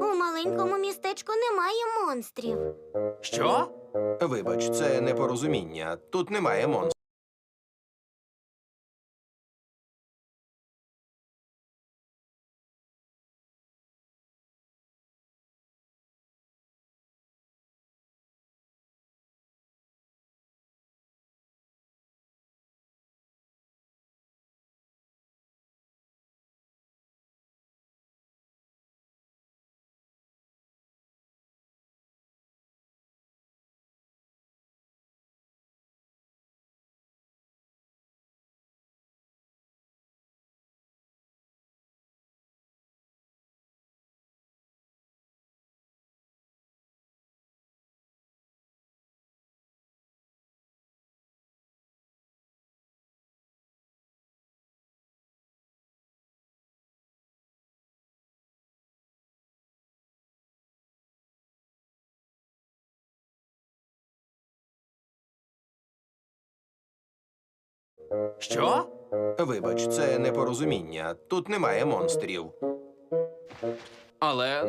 У маленькому містечку немає монстрів. Що? Вибач, це непорозуміння. Тут немає монстрів. Що? Вибач, це непорозуміння. Тут немає монстрів. Але